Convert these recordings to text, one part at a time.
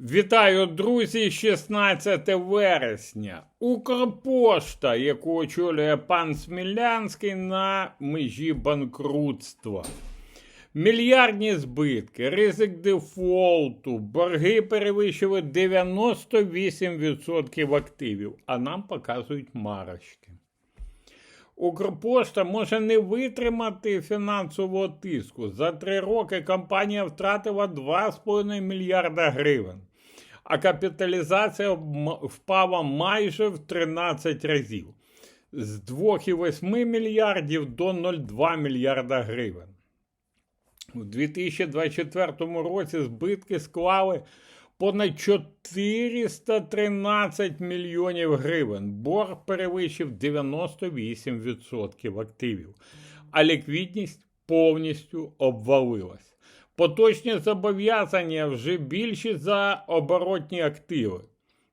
Вітаю, друзі! 16 вересня. Укрпошта, яку очолює пан Смілянський на межі банкрутства. Мільярдні збитки, ризик дефолту, борги перевищили 98% активів, а нам показують марочки. Укрпошта може не витримати фінансового тиску. За три роки компанія втратила 2,5 мільярда гривень, а капіталізація впала майже в 13 разів з 2,8 мільярдів до 0,2 мільярда гривень. У 2024 році збитки склали понад 413 мільйонів гривень. Борг перевищив 98% активів, а ліквідність повністю обвалилась. Поточні зобов'язання вже більші за оборотні активи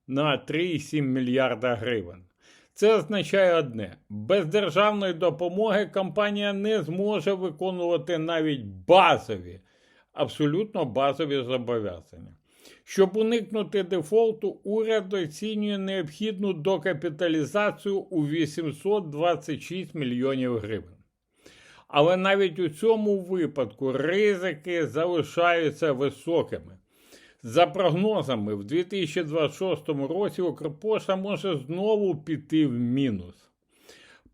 на 3,7 мільярда гривень. Це означає одне: без державної допомоги компанія не зможе виконувати навіть базові, абсолютно базові зобов'язання. Щоб уникнути дефолту, уряд оцінює необхідну докапіталізацію у 826 мільйонів гривень. Але навіть у цьому випадку ризики залишаються високими. За прогнозами, в 2026 році Укрпошта може знову піти в мінус.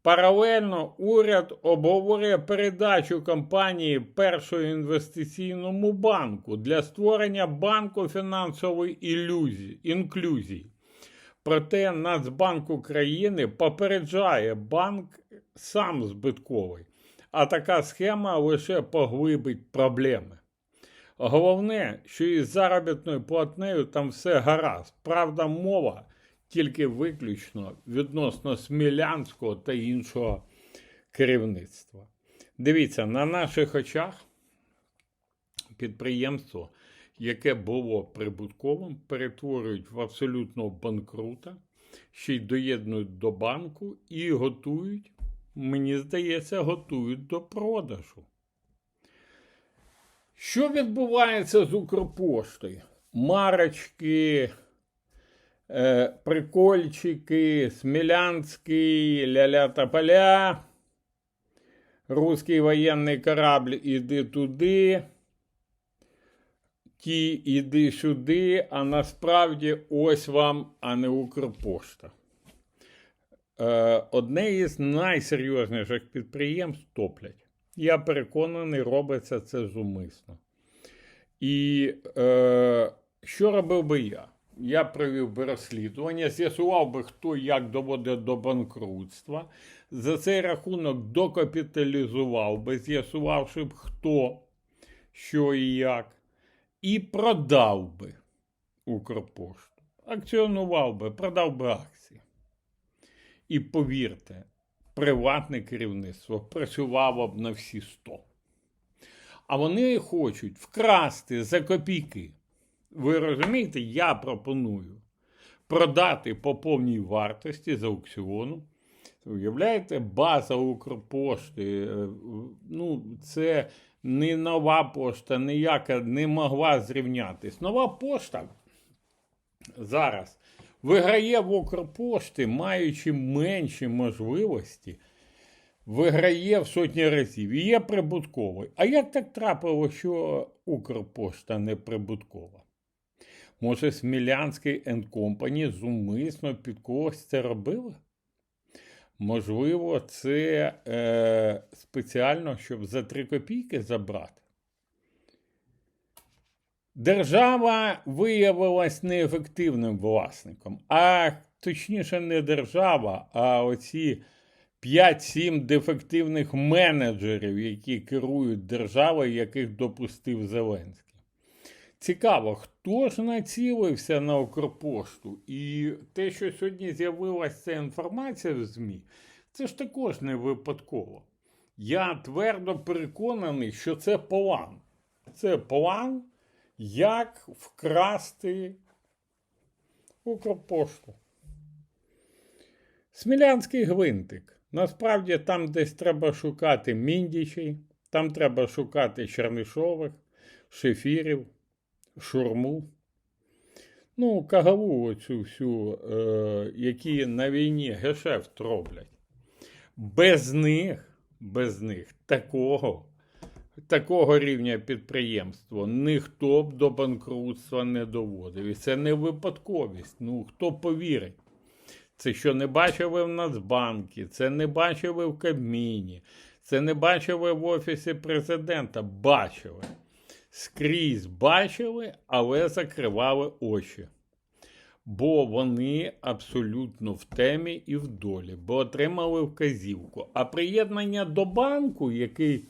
Паралельно уряд обговорює передачу компанії першого інвестиційному банку для створення банку фінансової ілюзії, інклюзії. Проте Нацбанк України попереджає банк сам збитковий, а така схема лише поглибить проблеми. Головне, що із заробітною платнею там все гаразд. Правда, мова тільки виключно відносно Смілянського та іншого керівництва. Дивіться, на наших очах підприємство, яке було прибутковим, перетворюють в абсолютно банкрута, ще й доєднують до банку і готують, мені здається, готують до продажу. Що відбувається з Укрпоштою? Марочки, прикольчики, Смілянський, ля-ля та поля, Руський воєнний корабль іди туди, ті іди сюди, а насправді ось вам, а не Укрпошта. Е, одне із найсерйозніших підприємств топлять. Я переконаний, робиться це зумисно. І е, що робив би я? Я провів би розслідування, з'ясував би, хто як доводить до банкрутства. За цей рахунок докапіталізував би, з'ясувавши б, хто, що і як, і продав би Укрпошту. Акціонував би, продав би акції. І повірте, приватне керівництво працювало б на всі 100. А вони хочуть вкрасти за копійки. Ви розумієте, я пропоную продати по повній вартості з аукціону. Уявляєте, база Укрпошти, е, ну, це не нова пошта, ніяка не могла зрівнятись. Нова пошта зараз виграє в Укрпошти, маючи менші можливості, виграє в сотні разів і є прибутковий. А як так трапило, що Укрпошта не прибуткова? Може, Смілянський енд Компані зумисно під когось це робили? Можливо, це е, спеціально, щоб за 3 копійки забрати. Держава виявилась неефективним власником, а точніше, не держава, а оці 5-7 дефективних менеджерів, які керують державою, яких допустив Зеленський. Цікаво, хто ж націлився на Укрпошту? І те, що сьогодні з'явилася ця інформація в ЗМІ, це ж також не випадково. Я твердо переконаний, що це план. Це план як вкрасти Укрпошту. Смілянський гвинтик. Насправді там десь треба шукати міндічей, там треба шукати Чернишових, шефірів, шурму. Ну, кагаву оцю всю, е, які на війні гешефт роблять. Без них, без них такого, такого рівня підприємства ніхто б до банкрутства не доводив. І це не випадковість. Ну, хто повірить? Це що не бачили в Нацбанкі, це не бачили в Кабміні, це не бачили в Офісі президента. Бачили. Скрізь бачили, але закривали очі. Бо вони абсолютно в темі і в долі, бо отримали вказівку. А приєднання до банку, який,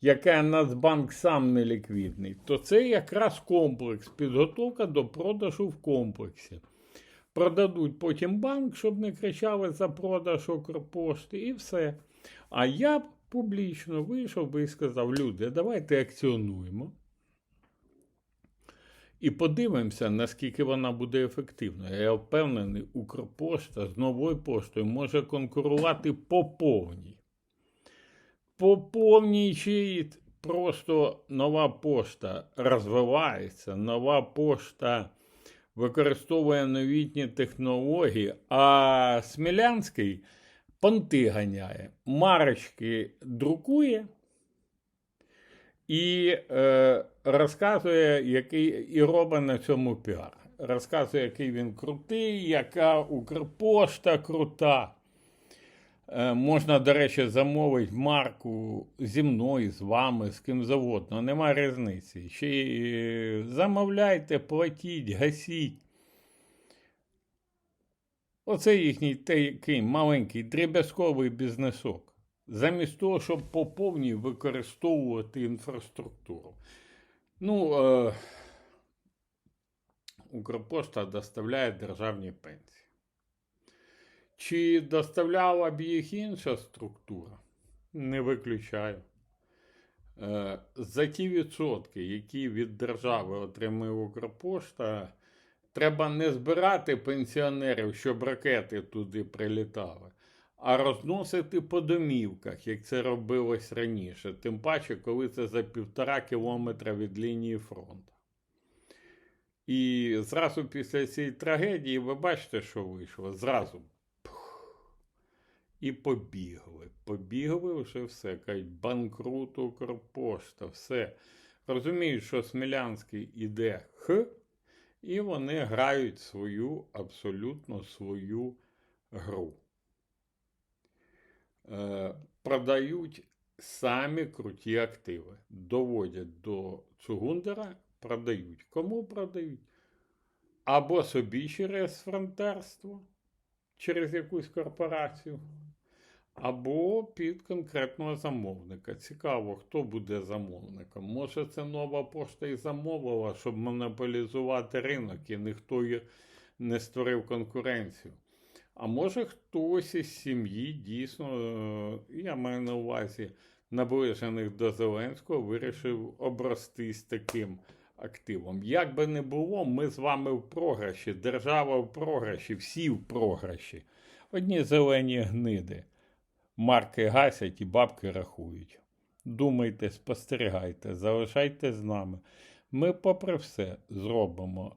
яке Нацбанк сам не ліквідний, то це якраз комплекс, підготовка до продажу в комплексі. Продадуть потім банк, щоб не кричали за продаж Укрпошти, і все. А я б публічно вийшов би і сказав: люди, давайте акціонуємо. І подивимося, наскільки вона буде ефективною. Я впевнений, Укрпошта з новою поштою може конкурувати по повній. По повній чи просто нова пошта розвивається, нова пошта використовує новітні технології, а Смілянський понти ганяє, марочки друкує і е, розказує, який і робить на цьому піар. Розказує, який він крутий, яка Укрпошта крута. Е, можна, до речі, замовити марку зі мною, з вами, з ким завгодно, немає різниці. Ще й е, замовляйте, платіть, гасіть. Оце їхній такий маленький дріб'язковий бізнесок. Замість того, щоб по повній використовувати інфраструктуру. Ну, е, Укрпошта доставляє державні пенсії. Чи доставляла б їх інша структура? Не виключаю. Е, За ті відсотки, які від держави отримує Укрпошта, треба не збирати пенсіонерів, щоб ракети туди прилітали, а розносити по домівках, як це робилось раніше. Тим паче, коли це за півтора кілометра від лінії фронту. І зразу після цієї трагедії ви бачите, що вийшло? Зразу. І побігли. Побігли вже все. Кажуть, банкрут Укрпошта, все. Розуміють, що Смілянський іде х, і вони грають свою, абсолютно свою гру. Е, продають самі круті активи. Доводять до Цугундера, продають. Кому продають? Або собі через фронтерство, через якусь корпорацію, або під конкретного замовника. Цікаво, хто буде замовником. Може, це нова пошта і замовила, щоб монополізувати ринок, і ніхто не створив конкуренцію. А може хтось із сім'ї дійсно, е, я маю на увазі наближених до Зеленського, вирішив обростись таким активом. Як би не було, ми з вами в програші, держава в програші, всі в програші. Одні зелені гниди. Марки гасять і бабки рахують. Думайте, спостерігайте, залишайте з нами. Ми, попри все, зробимо